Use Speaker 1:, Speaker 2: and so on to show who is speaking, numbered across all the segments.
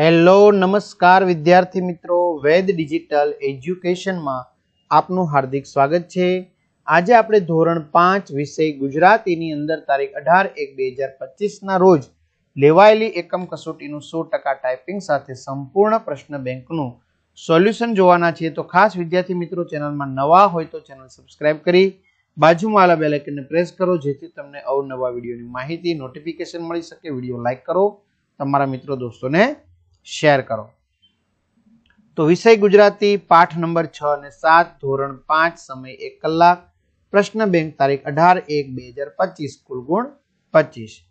Speaker 1: Hello, નમસ્કાર વિદ્યાર્થી મિત્રો. વેદ ડિજિટલ એજ્યુકેશનમાં આપનું હાર્દિક સ્વાગત છે. આજે આપણે ધોરણ પાંચ વિષય ગુજરાતીની અંદર તારીખ અઢાર એક બે હજાર પચીસના રોજ લેવાયેલી એકમ કસોટીનું સો ટકા ટાઈપિંગ સાથે સંપૂર્ણ પ્રશ્ન બેંકનું સોલ્યુશન જોવાના છીએ. તો ખાસ વિદ્યાર્થી મિત્રો, ચેનલમાં નવા હોય તો ચેનલ સબસ્ક્રાઇબ કરી, બાજુમાં આવેલા બેલ પ્રેસ કરો, જેથી તમને અવનવા વિડીયોની માહિતી નોટિફિકેશન મળી શકે. વીડિયો લાઇક કરો. તમારા મિત્રો દોસ્તોને શેર કરો. તો વિષય ગુજરાતી પાઠ નંબર છ અને સાત, ધોરણ પાંચ, સમય એક કલાક, પ્રશ્ન બેંક તારીખ અઢાર એક બે હજાર પચીસ, કુલ ગુણ પચીસ.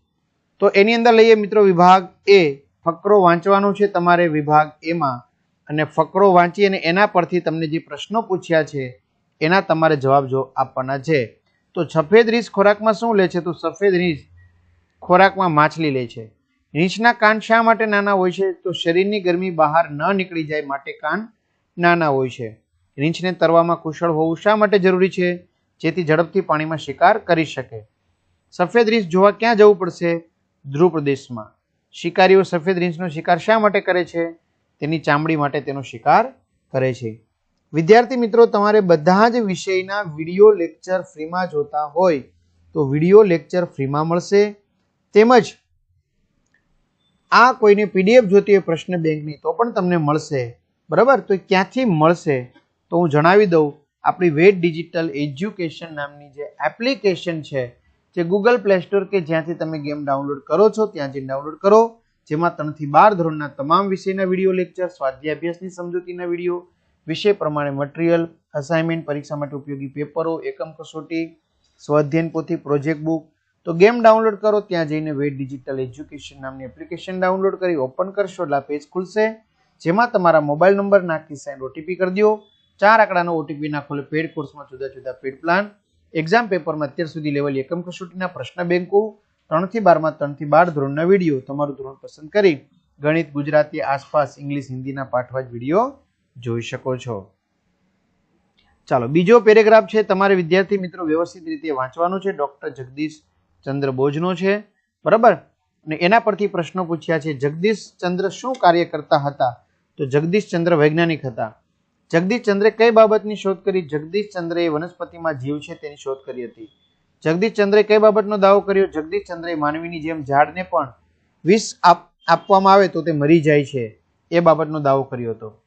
Speaker 1: તો એની અંદર લઈએ મિત્રો વિભાગ એ. ફકરો વાંચવાનો છે તમારે વિભાગ એમાં અને ફકરો વાંચી અને એના પરથી તમને જે પ્રશ્નો પૂછ્યા છે, એના તમારે જવાબ જો આપવાના છે. તો સફેદ રીસ ખોરાકમાં શું લે છે? તો સફેદ રીસ ખોરાકમાં માછલી લે છે. રીંછના કાન શા માટે નાના હોય છે? તો શરીરની ગરમી બહાર ન નીકળી જાય માટે કાન નાના હોય છે. રીંછને તરવામાં કુશળ હોવું શા માટે જરૂરી છે? જેથી ઝડપથી પાણીમાં શિકાર કરી શકે. સફેદ રીંછ જોવા ક્યાં જવું પડશે? ધ્રુવ પ્રદેશમાં શિકારીઓ સફેદ રીંછનો શિકાર શા માટે કરે છે? તેની ચામડી માટે તેનો શિકાર કરે છે. વિદ્યાર્થી મિત્રો, તમારે બધા જ વિષયના વીડિયો લેક્ચર ફ્રીમાં જોતા હોય તો વીડિયો લેક્ચર ફ્રીમાં મળશે. તેમજ આ કોઈને પીડીએફ જોતી હોય પ્રશ્ન બેંકની, તો પણ તમને મળશે. બરાબર? તો ક્યાંથી મળશે? તો હું જણાવી દઉં. આપણી વેટ ડિજિટલ એજ્યુકેશન નામની જે એપ્લિકેશન છે, જે ગૂગલ પ્લે સ્ટોર કે જ્યાંથી તમે ગેમ ડાઉનલોડ કરો છો, ત્યાં જઈને ડાઉનલોડ કરો. જેમાં ત્રણથી બાર ધોરણના તમામ વિષયના વીડિયો લેક્ચર સ્વાધ્યાય અભ્યાસની સમજૂતીના વીડિયો, વિષય પ્રમાણે મટીરિયલ, અસાઇનમેન્ટ, પરીક્ષા માટે ઉપયોગી પેપરો, એકમ કસોટી, સ્વાધ્યાયન પોથી પ્રોજેક્ટ બુક તો ગેમ ડાઉનલોડ કરો, ત્યાં જઈને વેટ ડિજિટલ એજ્યુકેશન નામની એપ્લિકેશન ડાઉનલોડ કરી, ઓપન કરશો, એટલે પેજ ખુલશે. જેમાં તમારા મોબાઈલ નંબર નાખી સાઈન ઓટીપી કરી દો. ચાર આંકડાનો ઓટીપી નાખો, એટલે પેડ કોર્સમાં જુદા જુદા પેડ પ્લાન. એક્ઝામ પેપરમાં અત્યાર સુધી લેવલ એકમ કસોટીના પ્રશ્ન બેંકો. ત્રણથી બારમાં, ત્રણથી બાર ધોરણના વીડિયો. તમારું ધોરણ પસંદ કરી ગણિત, ગુજરાતી, આસપાસ, ઇંગ્લિશ, હિન્દીના પાઠવા જ વીડિયો જોઈ શકો છો. ચાલો, બીજો પેરેગ્રાફ છે, તમારે વિદ્યાર્થી મિત્રો વ્યવસ્થિત રીતે વાંચવાનું છે. ડોક્ટર જગદીશ ચંદ્ર બોજનો છે. બરાબર? અને એના પરથી પ્રશ્નો પૂછ્યા છે, જગદીશ ચંદ્ર શું કાર્ય કરતા હતા? તો જગદીશ ચંદ્ર વૈજ્ઞાનિક હતા. જગદીશ ચંદ્રે કઈ બાબતની શોધ કરી? જગદીશ ચંદ્રએ વનસ્પતિમાં જીવ છે તેની શોધ કરી હતી. જગદીશ ચંદ્રે કઈ બાબતનો દાવો કર્યો? જગદીશ ચંદ્રએ માનવીની જેમ ઝાડને પણ વિષ આપવામાં આવે તો તે મરી જાય છે. એ બાબતનો દાવો કર્યો હતો.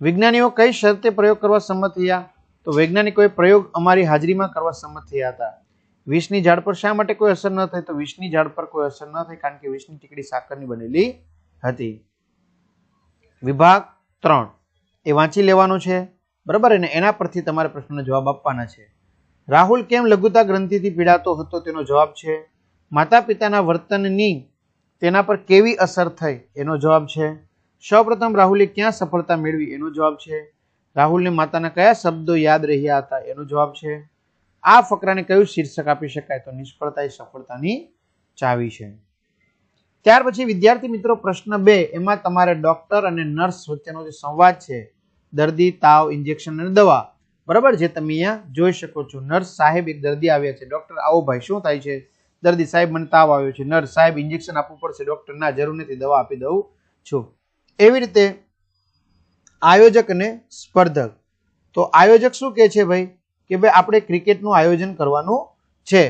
Speaker 1: વિજ્ઞાનીઓ કઈ શરતે પ્રયોગ કરવા સંમત થયા? તો વૈજ્ઞાનિકોએ પ્રયોગ અમારી હાજરીમાં કરવા સંમત થયા હતા. વિષની ઝાડ પર શા માટે કોઈ અસર ન થઈ તો વિષની ઝાડ પર કોઈ અસર ન થઈ કારણ કે વિષની ટીકડી સાકરની બનેલી હતી. વિભાગ ત્રણ. એ વાંચી લેવાનું છે. બરાબર? અને એના પરથી તમારે પ્રશ્નનો જવાબ આપવાના છે. રાહુલ કેમ લઘુતા ગ્રંથિથી પીડાતો હતો? તેનો જવાબ છે માતા પિતાના વર્તનની તેના પર કેવી અસર થઈ? એનો જવાબ છે, સૌપ્રથમ રાહુલે ક્યાં સફળતા મેળવી? એનો જવાબ છે, રાહુલને માતાના કયા શબ્દો યાદ રહ્યા હતા? એનો જવાબ છે આ ફકરાને કયું શીર્ષક આપી શકાય? તો નિષ્ફળતા એ સફળતાની ચાવી છે. ત્યાર પછી વિદ્યાર્થી મિત્રો, પ્રશ્ન બે. એમાં તમારે ડોક્ટર અને નર્સ વચ્ચેનો જે સંવાદ છે, દર્દી, તાવ, ઇન્જેક્શન અને દવા, બરાબર? જે તમે અહીંયા જોઈ શકો છો. નર્સ સાહેબ એક દર્દી આવ્યા છે. ડોક્ટર, આવો ભાઈ, શું થાય છે? દર્દી સાહેબ, મને તાવ આવ્યો છે. નર્સ સાહેબ, ઇન્જેક્શન આપવું પડશે. ડોક્ટર, ના, જરૂર નથી. દવા આપી દઉં છું. એવી રીતે આયોજક અને સ્પર્ધક. તો આયોજક શું કહે છે ભાઈ? કે ભાઈ આપણે ક્રિકેટનું આયોજન કરવાનું છે.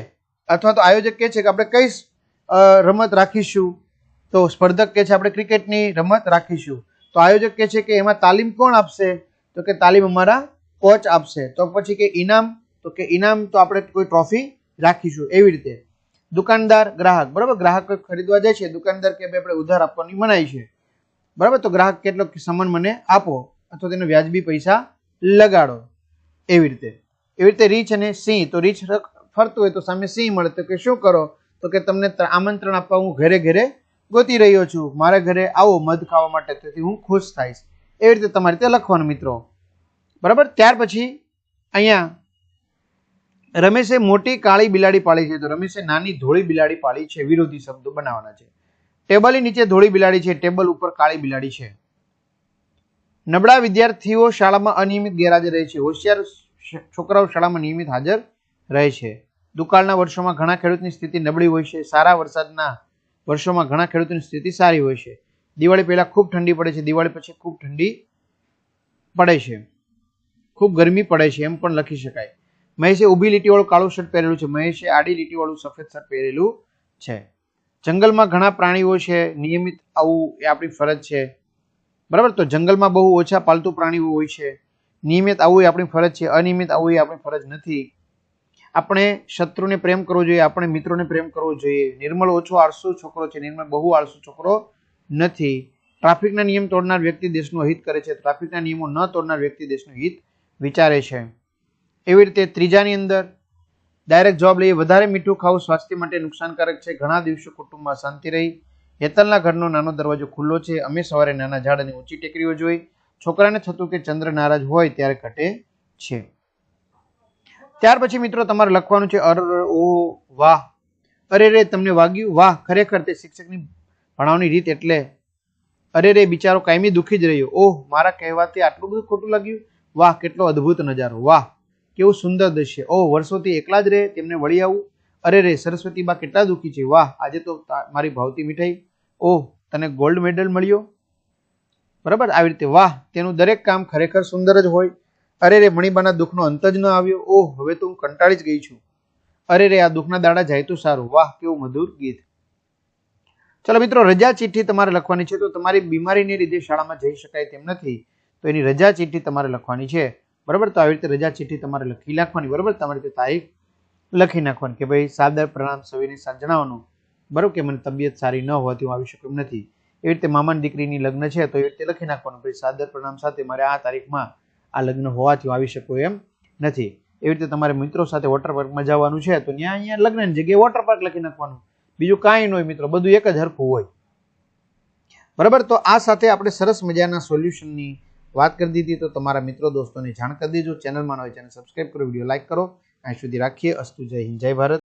Speaker 1: અથવા તો આયોજક કહે છે કે આપણે કઈ રમત રાખીશું. તો સ્પર્ધક કહે છે આપણે ક્રિકેટની રમત રાખીશું. તો આયોજક કહે છે કે એમાં તાલીમ કોણ આપશે? તો કે તાલીમ અમારા કોચ આપશે. તો પછી કે ઇનામ, તો કે ઇનામ તો આપણે કોઈ ટ્રોફી રાખીશું એવી રીતે. દુકાનદાર, ગ્રાહક, બરાબર? ગ્રાહક ખરીદવા જાય છે, દુકાનદાર કે ભાઈ આપણે ઉધાર આપવાની મનાય છે. બરાબર? તો ગ્રાહક કેટલો સામાન મને આપો, અથવા તેને વ્યાજબી પૈસા લગાડો, એવી રીતે. એવી રીતે રીછ અને સિંહ. તો રીછ ફરતું હોય તો સામે સિંહ મળે. તો કે શું કરો? તો કે તમને આમંત્રણ આપવા હું ઘરે ઘરે ગોતી રહ્યો છું. મારા ઘરે આવો મધ ખાવા માટે. તેથી હું ખુશ થઈશ. એવી રીતે તમારે ત્યાં લખવાનું મિત્રો. બરાબર? ત્યાર પછી અહીંયા રમેશે મોટી કાળી બિલાડી પાળી છે. તો રમેશે નાની ધોળી બિલાડી પાળી છે. વિરોધી શબ્દો બનાવવાના છે. ટેબલની નીચે ધોળી બિલાડી છે. ટેબલ ઉપર કાળી બિલાડી છે. નબળા વિદ્યાર્થીઓ શાળામાં અનિયમિત ગેરહાજર રહે છે. હોશિયાર છોકરાઓ શાળામાં નિયમિત હાજર રહે છે. દુકાળના વર્ષોમાં ઘણા ખેડૂતની સ્થિતિ નબળી હોય છે. સારા વરસાદના વર્ષોમાં ઘણા ખેડૂતોની સ્થિતિ સારી હોય છે. દિવાળી પહેલા ખૂબ ઠંડી પડે છે. દિવાળી પછી ખૂબ ઠંડી પડે છે. ખૂબ ગરમી પડે છે એમ પણ લખી શકાય. મહેશે ઊભી લીટીવાળું કાળું શર્ટ પહેરેલું છે. મહેશે આડી લીટીવાળું સફેદ શર્ટ પહેરેલું છે. જંગલમાં ઘણા પ્રાણીઓ છે. નિયમિત આવું એ આપણી ફરજ છે. બરાબર? તો જંગલમાં બહુ ઓછા પાલતુ પ્રાણીઓ હોય છે. નિયમિત આવવું એ આપણી ફરજ છે, અનિયમિત આવવું એ આપણી ફરજ નથી. આપણે શત્રુને પ્રેમ કરવો જોઈએ, આપણે મિત્રોને પ્રેમ કરવો જોઈએ. નિર્મળ ઓછો આળસુ છોકરો છે, નિર્મળ બહુ આળસુ છોકરો નથી. ટ્રાફિકના નિયમ તોડનાર વ્યક્તિ દેશનું હિત કરે છે, ટ્રાફિકના નિયમો ન તોડનાર વ્યક્તિ દેશનું હિત વિચારે છે. એવી રીતે ત્રીજાની અંદર, ડાયરેક્ટ જોબ લઈએ, વધારે મીઠું ખાવું સ્વાસ્થ્ય માટે નુકસાનકારક છે. ઘણા દિવસો કુટુંબમાં શાંતિ રહી. હેતલના ઘરનો નાનો દરવાજો ખુલ્લો છે. અમે સવારે નાના ઝાડ અને ઊંચી ટેકરીઓ જોઈ. છોકરાને થતું કે ચંદ્ર નારાજ હોય ત્યારે ઘટે છે. ત્યાર પછી મિત્રો તમારે લખવાનું છે, અર ઓ વાહ. અરે રે, તમને વાગ્યું? વાહ, ખરેખર તે શિક્ષકની ભણાવની રીત એટલે. અરે રે, બિચારો કાયમી દુઃખી જ રહ્યો. ઓહ, મારા કહેવાથી આટલું બધું ખોટું લાગ્યું? વાહ, કેટલો અદ્ભુત નજારો. વાહ, કેવું સુંદર દ્રશ્ય. ઓહ, વર્ષોથી એકલા જ રહે તેમને વળી આવું? અરે રે સરસ્વતી બા કેટલા દુઃખી છે. વાહ, આજે તા- મારી ભાવતી મીઠાઈ. ઓહ, તને ગોલ્ડ મેડલ મળ્યો? બરાબર? આવી રીતે, વાહ, તેનું દરેક કામ ખરેખર સુંદર જ હોય. અરે રે, મણિબાના દુઃખનો અંત જ ન આવ્યો. ઓહ, હવે તો હું કંટાળી જ ગઈ છું. અરે રે, આ દુઃખના દાડા જાય તો સારું. વાહ, કેવું મધુર ગીત. ચલો મિત્રો, રજા ચિઠ્ઠી તમારે લખવાની છે, તો તમારી બીમારીને લીધે શાળામાં જઈ શકાય તેમ નથી. તો એની રજા ચિઠ્ઠી તમારે લખવાની છે. બરાબર? તો આવી રીતે રજા ચિઠ્ઠી તમારે લખી નાખવાની. બરાબર? તમારી રીતે તારીખ લખી નાખવાની કે ભાઈ, સાદર પ્રણામ સવિને જણાવવાનું બરાબર? કે મને તબિયત સારી ન હોવાથી હું આવી શકું નથી. એવી રીતે મામાની દીકરીની લગ્ન છે, તો એવી રીતે લખી નાખવાનું. પછી સાદર પ્રણામ સાથે મારે આ તારીખમાં આ લગ્ન હોવાથી આવી શકું એમ નથી. એવી રીતે તમારે મિત્રો સાથે વોટર પાર્કમાં જવાનું છે, તો ત્યાં અહીંયા લગ્નની જગ્યાએ વોટર પાર્ક લખી નાખવાનું. બીજું કાંઈ ન હોય મિત્રો, બધું એક જ હરખું હોય. બરાબર? તો આ સાથે આપણે સરસ મજાના સોલ્યુશનની વાત કરી દીધી. તો તમારા મિત્રો દોસ્તોને જાણ કરી દેજો. ચેનલમાં હોય ચેનલ સબસ્ક્રાઈબ કરો, વીડિયો લાઇક કરો. અહીં સુધી રાખીએ. અસ્તુ જય હિન્દ, જય ભારત.